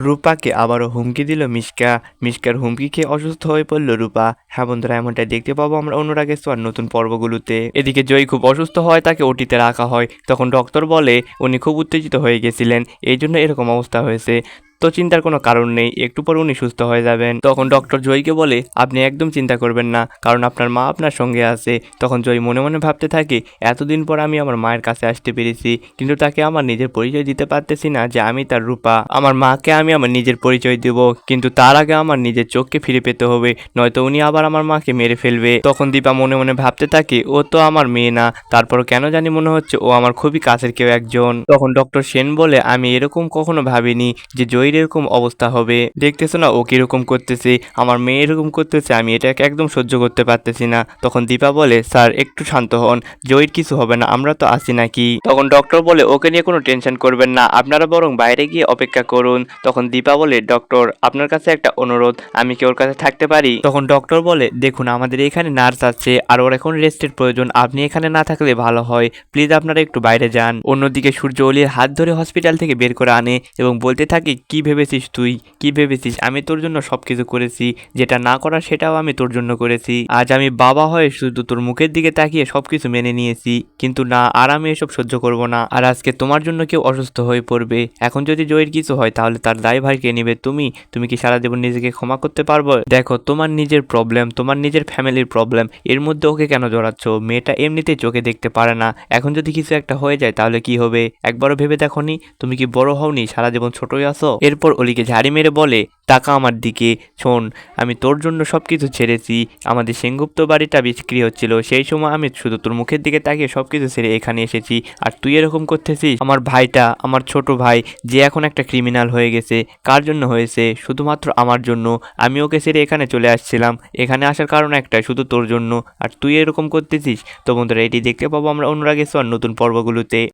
রূপাকে আবারও হুমকি দিল মিশকা। মিশকার হুমকি খেয়ে অসুস্থ হয়ে পড়ল রূপা। হ্যাঁ বন্ধুরা এমনটা দেখতে পাবো আমরা অনুরাগের সোয়ার নতুন পর্বগুলোতে। এদিকে জয় খুব অসুস্থ হয়, তাকে ওটিতে রাখা হয়। তখন ডক্টর বলে, উনি খুব উত্তেজিত হয়ে গেছিলেন। এই জন্য এরকম অবস্থা হয়েছে। তো চিন্তার কোনো কারণ নেই, একটু পর উনি সুস্থ হয়ে যাবেন। তখন ডক্টর জয়কে বলে, আপনি একদম চিন্তা করবেন না, কারণ আপনার মা আপনার সঙ্গে আছে। তখন জয় মনে মনে ভাবতে থাকে, এতদিন পর আমি আমার মায়ের কাছে আসতে পেরেছি, কিন্তু তাকে আমার নিজের পরিচয় দিতে পারতেছি না যে আমি তার রূপা। আমার মাকে আমি আমার নিজের পরিচয় দেব, কিন্তু তার আগে আমার নিজের চোখকে ফিরে পেতে হবে, নয়তো উনি আবার আমার মাকে মেরে ফেলবে। তখন দীপা মনে মনে ভাবতে থাকে, ও তো আমার মেয়ে না তারপর কেন জানি মনে হচ্ছে ও আমার খুবই কাছের কেউ একজন। তখন ডক্টর সেন বলে, আমি এরকম কখনো ভাবিনি যে জয়ীর এরকম অবস্থা হবে। দেখতেছো না, ও কীরকম করতেছে? আমার মেয়ে এরকম করতেছে, আমি এটাকে একদম সহ্য করতে পারতেছি না। তখন দীপা বলে, স্যার, একটু শান্ত হন। জয়ীর কিছু হবে না, আমরা তো আছি নাকি? তখন ডক্টর বলে, ওকে নিয়ে কোনো টেনশন করবেন না। আপনারা বরং বাইরে গিয়ে অপেক্ষা করুন। তখন দীপা বলে ডক্টর আপনার কাছে একটা অনুরোধ। আমি কি ওর কাছে থাকতে পারি? তখন ডক্টর বলে, দেখুন, আমাদের এখানে নার্স আছে, আর ওর এখন রেস্টের প্রয়োজন। আপনি এখানে না থাকলে ভালো হয়। প্লিজ আপনারা একটু বাইরে যান। অন্যদিকে সূর্য অলির হাত ধরে হসপিটাল থেকে বের করে আনে এবং বলতে থাকে, কি ভেবেছিস তুই? কি ভেবেছিস? আমি তোর জন্য সব কিছু করেছি। যেটা না করার সেটাও আমি তোর জন্য করেছি। আজ আমি বাবা হয়ে শুধু তোর মুখের দিকে তাকিয়ে সব কিছু মেনে নিয়েছি। কিন্তু না, আর আমি এসব সহ্য করব না। আর আজকে তোমার জন্য কেউ অসুস্থ হয়ে পড়বে। এখন যদি জয়ের কিছু হয়, তাহলে তার দায়ভার কে নেবে তুমি? তুমি কি সারা জীবন নিজেকে ক্ষমা করতে পারব? দেখো, তোমার নিজের প্রবলেম তোমার নিজের ফ্যামিলির প্রবলেম এর মধ্যে ওকে কেন জড়াচ্ছ? মেয়েটা এমনিতেই চোখে দেখতে পারে না। এখন যদি কিছু একটা হয়ে যায়, তাহলে কি হবে? একবারও ভেবে দেখোনি? তুমি কি বড় হওনি? সারা জীবন ছোটই আছো? এরপর অলিকে ঝাড়ি মেরে বলে টাকা আমার দিকে, শোন, আমি তোর জন্য সব কিছু ছেড়েছি, আমাদের সেনগুপ্ত বাড়িটা বিক্রি হচ্ছিল, সেই সময় আমি শুধু তোর মুখের দিকে তাকিয়ে সব কিছু ছেড়ে এখানে এসেছি, আর তুই এরকম করতেছিস? আমার ভাইটা, আমার ছোট ভাই, যে এখন একটা ক্রিমিনাল হয়ে গেছে, কার জন্য হয়েছে? শুধুমাত্র আমার জন্য। আমি ওকে ছেড়ে এখানে চলে আসছিলাম। এখানে আসার কারণ একটাই, শুধু তোর জন্য। আর তুই এরকম করতেছিস? তো বন্ধুরা, এটি দেখতে পাবো আমরা অনুরাগের সোয়ার নতুন পর্বগুলোতে।